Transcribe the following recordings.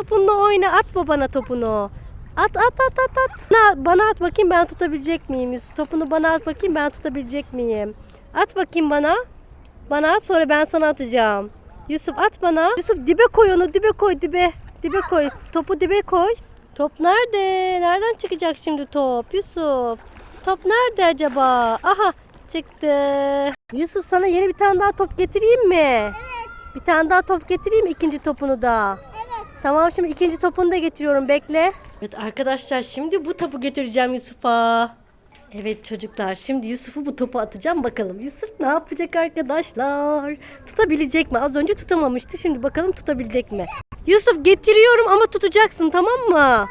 Topunla oyna at babana topunu. At at at at at. Na, bana at bakayım ben tutabilecek miyim Yusuf? Topunu bana at bakayım ben tutabilecek miyim? At bakayım bana. Bana at sonra ben sana atacağım. Yusuf at bana. Yusuf dibe koy onu dibe koy dibe. Dibe koy. Topu dibe koy. Top nerede? Nereden çıkacak şimdi top? Yusuf. Top nerede acaba? Aha çıktı. Yusuf sana yeni bir tane daha top getireyim mi? Evet. Bir tane daha top getireyim ikinci topunu da? Tamam şimdi ikinci topunu da getiriyorum bekle. Evet arkadaşlar şimdi bu topu götüreceğim Yusuf'a. Evet çocuklar şimdi Yusuf'u bu topu atacağım bakalım. Yusuf ne yapacak arkadaşlar? Tutabilecek mi? Az önce tutamamıştı şimdi bakalım tutabilecek mi? Yusuf getiriyorum ama tutacaksın tamam mı?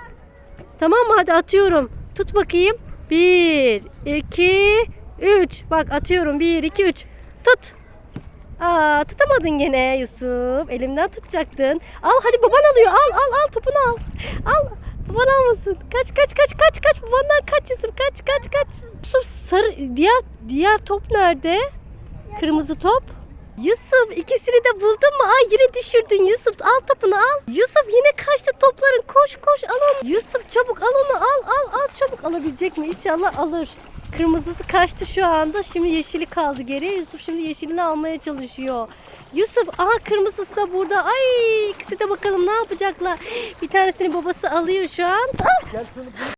Tamam mı hadi atıyorum. Tut bakayım. Bir, iki, üç. Bak atıyorum. Bir, iki, üç. Tut. Aa tutamadın gene Yusuf. Elimden tutacaktın. Al hadi baban alıyor. Al al al topunu al. Al. Baban almasın. Kaç kaç kaç kaç kaç. Babandan kaç Yusuf. Kaç kaç kaç. Yusuf sarı diğer diğer top nerede? Kırmızı top. Yusuf ikisini de buldun mu? Ay yine düşürdün Yusuf. Al topunu al. Yusuf yine kaçtı topların. Koş koş al onu. Yusuf çabuk al onu al al al çabuk. Alabilecek mi? İnşallah alır. Kırmızısı kaçtı şu anda. Şimdi yeşili kaldı geriye. Yusuf şimdi yeşilini almaya çalışıyor. Yusuf aha kırmızısı da burada. Ay ikisi de bakalım ne yapacaklar. Bir tanesini babası alıyor şu an. Ah!